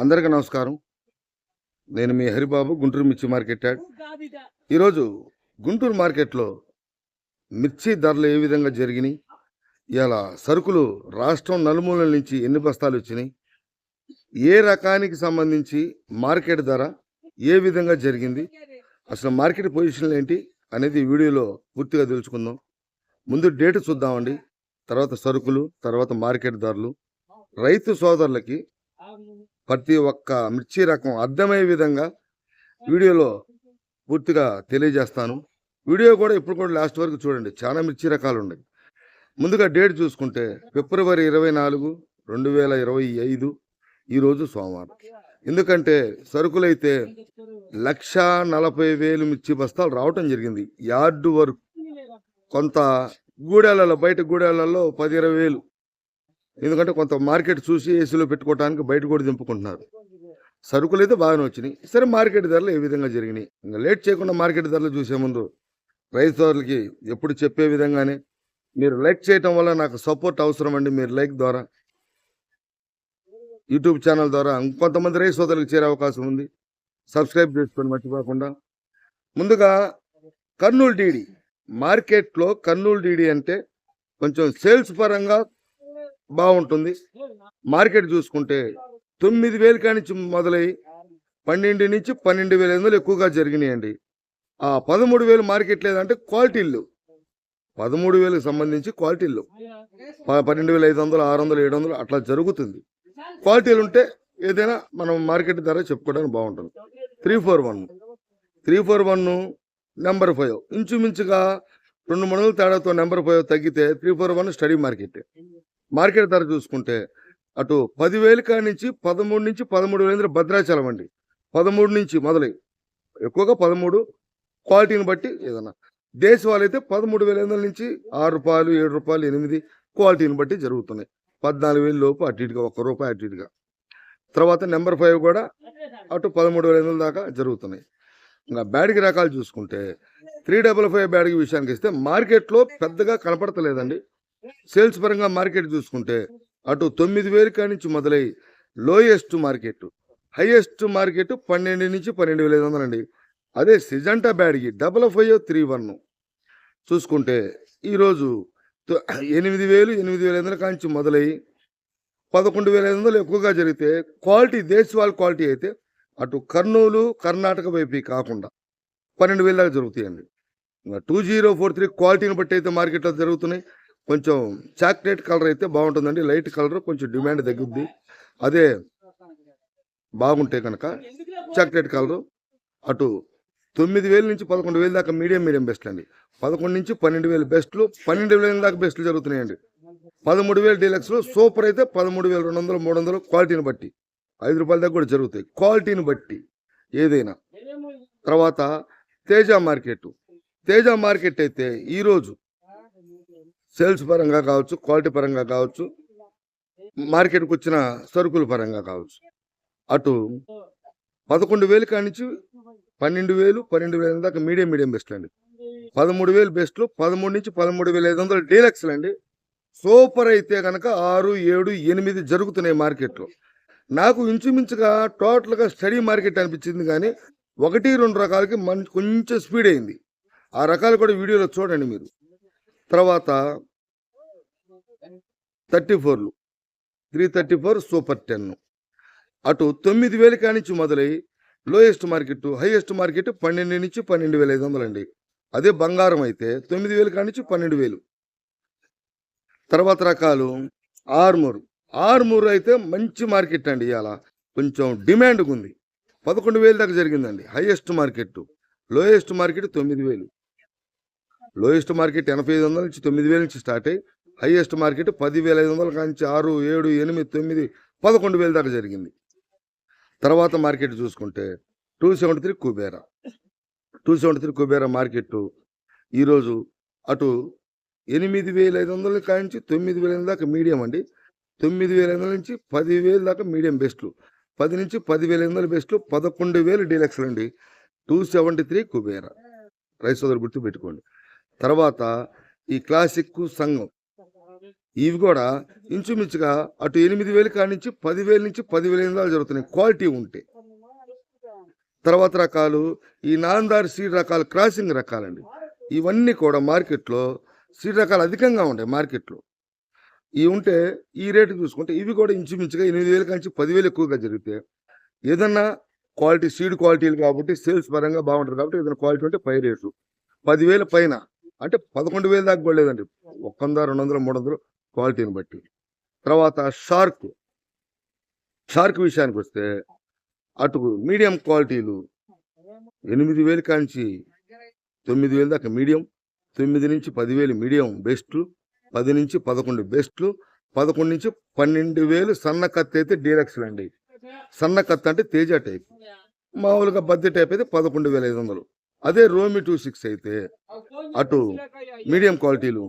అందరికీ నమస్కారం. నేను మీ హరిబాబు గుంటూరు మిర్చి మార్కెట్ యాడ్. ఈరోజు గుంటూరు మార్కెట్లో మిర్చి ధరలు ఏ విధంగా జరిగినాయి? ఇలా సరుకులు రాష్ట్రం నలుమూలల నుంచి ఎన్ని బస్తాలు వచ్చినాయి? ఏ రకానికి సంబంధించి మార్కెట్ ధర ఏ విధంగా జరిగింది? అసలు మార్కెట్ పొజిషన్లు ఏంటి అనేది వీడియోలో పూర్తిగా తెలుసుకుందాం. ముందు డేట్ చూద్దామండి. తర్వాత సరుకులు తర్వాత మార్కెట్ ధరలు. రైతు సోదరులకి ప్రతి ఒక్క మిర్చి రకం అర్థమయ్యే విధంగా వీడియోలో పూర్తిగా తెలియజేస్తాను. వీడియో కూడా ఇప్పుడు కూడా లాస్ట్ వరకు చూడండి. చాలా మిర్చి రకాలు ఉన్నాయి. ముందుగా డేట్ చూసుకుంటే ఫిబ్రవరి ఇరవై నాలుగు రెండు వేల ఇరవై ఐదు ఈరోజు సోమవారం. ఎందుకంటే సరుకులైతే లక్ష నలభై వేలు మిర్చి బస్తాలు రావటం జరిగింది. యార్డు వరకు కొంత గూడెలలో బయట గూడెలలో పది ఇరవై వేలు ఎందుకంటే కొంత మార్కెట్ చూసి ఏసీలో పెట్టుకోవడానికి బయట కూడా దింపుకుంటున్నారు. సరుకులు అయితే బాగానే వచ్చినాయి. సరే మార్కెట్ ధరలు ఏ విధంగా జరిగినాయి? ఇంకా లేట్ చేయకుండా మార్కెట్ ధరలు చూసే ముందు రైతులకి ఎప్పుడు చెప్పే విధంగానే మీరు లైక్ చేయటం వల్ల నాకు సపోర్ట్ అవసరం అండి. మీరు లైక్ ద్వారా యూట్యూబ్ ఛానల్ ద్వారా ఇంకొంతమంది రైతు సోదరులకు చేరే అవకాశం ఉంది. సబ్స్క్రైబ్ చేసుకొని మర్చిపోకుండా. ముందుగా కర్నూలు డీడీ మార్కెట్లో కర్నూలు డీడీ అంటే కొంచెం సేల్స్ పరంగా బాగుంటుంది. మార్కెట్ చూసుకుంటే తొమ్మిది వేలు కానించి మొదలై పన్నెండు నుంచి పన్నెండు వేల ఐదు వందలు ఎక్కువగా జరిగినాయండి. ఆ పదమూడు వేలు మార్కెట్ లేదంటే క్వాలిటీలు పదమూడు వేలకు సంబంధించి క్వాలిటీలు ప- పన్నెండు వేల ఐదు వందలు ఆరు వందలు ఏడు వందలు అట్లా జరుగుతుంది. క్వాలిటీలు ఉంటే ఏదైనా మనం మార్కెట్ ధర చెప్పుకోవడానికి బాగుంటుంది. Three four one. Three four one number five. ఇంచుమించుగా రెండు మూడు తేడాతో నెంబర్ ఫైవ్ తగ్గితే three four one steady market. Market ధర చూసుకుంటే అటు పదివేలు కాడి నుంచి పదమూడు నుంచి పదమూడు వేల భద్రాచలం అండి. పదమూడు నుంచి మొదలై ఎక్కువగా పదమూడు క్వాలిటీని బట్టి ఏదన్నా. దేశవాళీ అయితే పదమూడు వేల ఐదు వందల నుంచి ఆరు రూపాయలు ఏడు రూపాయలు ఎనిమిది క్వాలిటీని బట్టి జరుగుతున్నాయి. పద్నాలుగు వేలు లోపు అటు ఇటుగా ఒక్క రూపాయి అటు ఇటుగా. తర్వాత నెంబర్ ఫైవ్ కూడా అటు పదమూడు వేల ఐదు వందల దాకా జరుగుతున్నాయి. ఇంకా బ్యాడ్కి రకాలు చూసుకుంటే త్రీ డబల్ ఫైవ్ బ్యాడ్కి విషయానికి ఇస్తే మార్కెట్లో పెద్దగా కనపడతలేదండి. సేల్స్ పరంగా మార్కెట్ చూసుకుంటే అటు తొమ్మిది వేలు కాడి నుంచి మొదలై లోయెస్ట్ మార్కెట్ హైయెస్ట్ మార్కెట్ పన్నెండు నుంచి పన్నెండు వేల ఐదు వందలు అండి. అదే సిజంటా బ్యాడ్కి డబల్ ఫైవ్ త్రీ వన్ చూసుకుంటే ఈరోజు ఎనిమిది వేలు ఎనిమిది వేల ఐదు వందల కాంచి మొదలై పదకొండు వేల ఐదు వందలు ఎక్కువగా జరిగితే క్వాలిటీ దేశవాళ క్వాలిటీ అయితే అటు కర్నూలు కర్ణాటక వైపు కాకుండా పన్నెండు వేల దాకా జరుగుతాయండి. టూ జీరో ఫోర్ త్రీ క్వాలిటీని బట్టి అయితే మార్కెట్లో జరుగుతున్నాయి. కొంచెం చాక్లెట్ కలర్ అయితే బాగుంటుందండి. లైట్ కలర్ కొంచెం డిమాండ్ తగ్గుద్ది. అదే బాగుంటే కనుక చాక్లెట్ కలర్ అటు తొమ్మిది వేల నుంచి పదకొండు వేల దాకా మీడియం మీడియం బెస్ట్లు అండి. పదకొండు నుంచి పన్నెండు వేలు బెస్ట్లు పన్నెండు వేల దాకా బెస్ట్లు జరుగుతున్నాయండి. పదమూడు వేలు డీలక్స్లో సూపర్ అయితే పదమూడు వేల రెండు వందలు మూడు వందలు క్వాలిటీని బట్టి ఐదు రూపాయల దాకా కూడా జరుగుతాయి. క్వాలిటీని బట్టి ఏదైనా. తర్వాత తేజ మార్కెట్. తేజ మార్కెట్ అయితే ఈరోజు సేల్స్ పరంగా కావచ్చు క్వాలిటీ పరంగా కావచ్చు మార్కెట్కి వచ్చిన సరుకుల పరంగా కావచ్చు. అటు పదకొండు వేలు కానించి పన్నెండు వేలు పన్నెండు వేల దాకా మీడియం మీడియం బెస్ట్ అండి. పదమూడు వేలు బెస్ట్లు పదమూడు నుంచి పదమూడు వేల ఐదు వందలు డీలక్స్లు అండి. సూపర్ అయితే కనుక ఆరు ఏడు ఎనిమిది జరుగుతున్నాయి మార్కెట్లో. నాకు ఇంచుమించుగా టోటల్గా స్టడీ మార్కెట్ అనిపించింది కానీ ఒకటి రెండు రకాలకి మంచి కొంచెం స్పీడ్ అయింది. ఆ రకాలు కూడా వీడియోలో చూడండి మీరు. తర్వాత థర్టీ ఫోర్లు. Three thirty four super ten అటు తొమ్మిది వేల కానించి మొదలై లోయెస్ట్ మార్కెట్ హైయెస్ట్ మార్కెట్ పన్నెండు నుంచి పన్నెండు వేల ఐదు వందలు అండి అదే బంగారం అయితే తొమ్మిది వేలు కానించి పన్నెండు వేలు. తర్వాత రకాలు ఆర్మూర్. ఆర్మూర్ అయితే మంచి మార్కెట్ అండి ఇవాళ కొంచెం డిమాండ్గా ఉంది పదకొండు వేలు దాకా జరిగిందండి. హైయెస్ట్ మార్కెట్ లోయెస్ట్ మార్కెట్ తొమ్మిది వేలు. లోయెస్ట్ మార్కెట్ ఎనభై ఐదు వందల నుంచి తొమ్మిది వేల నుంచి స్టార్ట్ అయ్యి హైయెస్ట్ మార్కెట్ పదివేల ఐదు వందల కాంచి ఆరు ఏడు ఎనిమిది తొమ్మిది పదకొండు వేల దాకా జరిగింది. తర్వాత మార్కెట్ చూసుకుంటే two seventy three Kubera. Two seventy three Kubera market ఈరోజు అటు ఎనిమిది వేల ఐదు వందల కాంచి తొమ్మిది వేల దాకా మీడియం అండి. తొమ్మిది వేల ఐదు వందల నుంచి పదివేల దాకా మీడియం బెస్ట్లు. పది నుంచి పదివేల ఐదు వందల బెస్ట్లు పదకొండు వేలు డీలక్స్లు అండి. Two seventy three Kubera. Rice సోదరు గుర్తు పెట్టుకోండి తర్వాత ఈ క్లాసిక్ సంఘం. ఇవి కూడా ఇంచుమించుగా అటు ఎనిమిది వేలు కాడి నుంచి పదివేల నుంచి పదివేల ఎనిమిది జరుగుతున్నాయి. క్వాలిటీ ఉంటే. తర్వాత రకాలు ఈ నాందార్ సీడ్ రకాలు క్రాసింగ్ రకాలండి. ఇవన్నీ కూడా మార్కెట్లో సీడ్ రకాలు అధికంగా ఉంటాయి మార్కెట్లో. ఇవి ఉంటే ఈ రేటు చూసుకుంటే ఇవి కూడా ఇంచుమించుగా ఎనిమిది వేల నుంచి పదివేలు ఎక్కువగా జరిగితే ఏదన్నా క్వాలిటీ సీడ్ క్వాలిటీలు కాబట్టి సేల్స్ పరంగా బాగుంటుంది కాబట్టి ఏదైనా క్వాలిటీ ఉంటే పై రేటు. పదివేల పైన. అంటే పదకొండు వేలు దాకా కూడా లేదండి. ఒక్క వంద రెండు వందలు మూడు వందలు క్వాలిటీని బట్టి. తర్వాత షార్క్. షార్క్ విషయానికి వస్తే అటు మీడియం క్వాలిటీలు ఎనిమిది వేలు కాంచి తొమ్మిది వేలు దాకా మీడియం తొమ్మిది నుంచి పదివేలు మీడియం బెస్ట్లు పది నుంచి పదకొండు బెస్ట్లు పదకొండు నుంచి పన్నెండు వేలు సన్న కత్తి అయితే డీలక్స్లు అండి సన్న కత్తి అంటే తేజ టైప్. మామూలుగా బద్దె టైప్ అయితే పదకొండు వేల ఐదు వందలు. అదే రోమి టూ సిక్స్ అయితే అటు మీడియం క్వాలిటీలు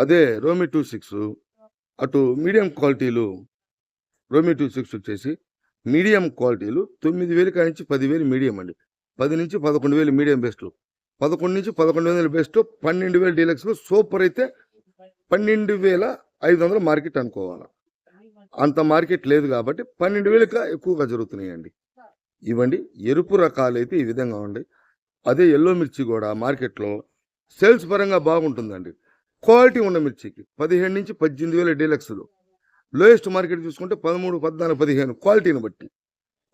అదే రోమి టూ సిక్స్ అటు మీడియం క్వాలిటీలు రోమి టూ సిక్స్ వచ్చేసి మీడియం క్వాలిటీలు తొమ్మిది వేలు కాడి నుంచి పదివేలు మీడియం అండి. పది నుంచి పదకొండు వేలు మీడియం బెస్ట్లు పదకొండు నుంచి పదకొండు వందల బెస్ట్ పన్నెండు వేల డీలక్స్లో సూపర్ అయితే పన్నెండు వేల ఐదు వందల మార్కెట్ అనుకోవాలి. అంత మార్కెట్ లేదు కాబట్టి పన్నెండు వేలుగా ఎక్కువగా జరుగుతున్నాయండి. ఇవ్వండి ఎరుపు రకాలు అయితే ఈ విధంగా ఉండి. అదే ఎల్లో మిర్చి కూడా మార్కెట్లో సేల్స్ పరంగా బాగుంటుందండి. క్వాలిటీ ఉన్న మిర్చికి పదిహేడు నుంచి పద్దెనిమిది వేల డీలక్స్లు. లోయెస్ట్ మార్కెట్ చూసుకుంటే పదమూడు పద్నాలుగు పదిహేను క్వాలిటీని బట్టి.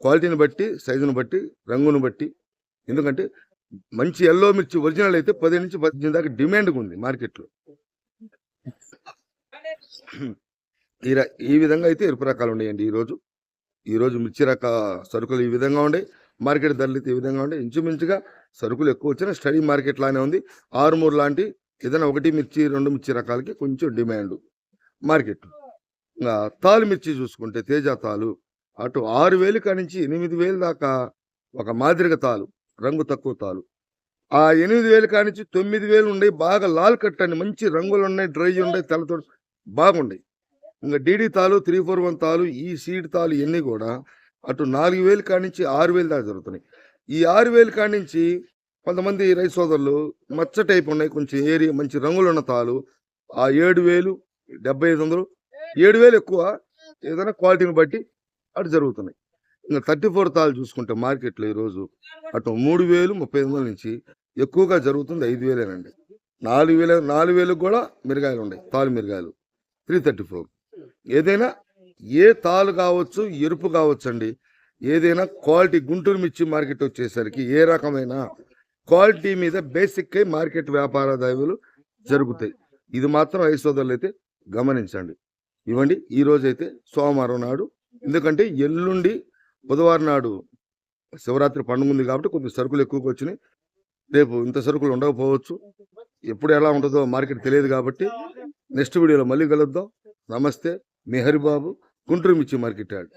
క్వాలిటీని బట్టి సైజును బట్టి రంగును బట్టి. ఎందుకంటే మంచి ఎల్లో మిర్చి ఒరిజినల్ అయితే పది నుంచి పద్దెనిమిది దాకా డిమాండ్గా ఉంది మార్కెట్లో. ఈ ఈ విధంగా అయితే ఎరుపు రకాలు ఉన్నాయండి ఈరోజు. ఈరోజు మిర్చి రక సరుకులు ఈ విధంగా ఉన్నాయి మార్కెట్ ధరలు అయితే ఈ విధంగా ఉండే. ఇంచుమించుగా సరుకులు ఎక్కువ వచ్చినా స్టడీ మార్కెట్ లానే ఉంది. ఆరుమూరు లాంటి ఏదైనా ఒకటి మిర్చి రెండు మిర్చి రకాలకి కొంచెం డిమాండ్. మార్కెట్. ఇంకా తాలు మిర్చి చూసుకుంటే తేజ తాలు అటు ఆరు వేలు కానించి ఎనిమిది వేలు దాకా ఒక మాదిరిగా తాలు రంగు తక్కువ తాలు. ఆ ఎనిమిది వేలు కానించి తొమ్మిది వేలు ఉన్నాయి బాగా లాల్ కట్ అని మంచి రంగులు ఉన్నాయి డ్రై ఉన్నాయి తెల్లతో బాగున్నాయి ఇంకా డీడీ తాలు త్రీ ఫోర్ వన్ తాలు ఈ సీడ్ తాలు ఇవన్నీ కూడా అటు నాలుగు వేలు కానించి ఆరు వేలు దాకా జరుగుతున్నాయి. ఈ ఆరు వేలు కానించి కొంతమంది రైతు సోదరులు మచ్చ టైప్ ఉన్నాయి కొంచెం ఏరియా మంచి రంగులు ఉన్న తాలు. ఆ ఏడు వేలు డెబ్బై ఐదు వందలు. ఏడు వేలు ఎక్కువ ఏదైనా క్వాలిటీని బట్టి అటు జరుగుతున్నాయి. ఇంకా థర్టీ ఫోర్ తాలు చూసుకుంటే మార్కెట్లో ఈరోజు అటు మూడు వేలు ముప్పై ఐదు వందల నుంచి ఎక్కువగా జరుగుతుంది ఐదు వేలేనండి. నాలుగు వేల నాలుగు వేలకు కూడా మిరగాయలు ఉన్నాయి తాలు మిరగాయలు. Three thirty four. ఏదైనా ఏ తాలు కావచ్చు ఎరుపు కావచ్చు అండి ఏదైనా క్వాలిటీ గుంటూరు మిర్చి మార్కెట్ వచ్చేసరికి ఏ రకమైన క్వాలిటీ మీద బేసిక్ మార్కెట్ వ్యాపారదారులు జరుగుతాయి. ఇది మాత్రం రైతు అయితే గమనించండి. ఇవ్వండి ఈరోజు అయితే సోమవారం నాడు. ఎందుకంటే ఎల్లుండి బుధవారం నాడు శివరాత్రి పండుగ ఉంది కాబట్టి కొంచెం సరుకులు ఎక్కువగా వచ్చినాయి. రేపు ఇంత సరుకులు ఉండకపోవచ్చు. ఎప్పుడు ఎలా ఉంటుందో మార్కెట్ తెలియదు కాబట్టి నెక్స్ట్ వీడియోలో మళ్ళీ కలుద్దాం. నమస్తే మీ హరిబాబు గుంటూరు మిర్చి మార్కెట్ యాడ్.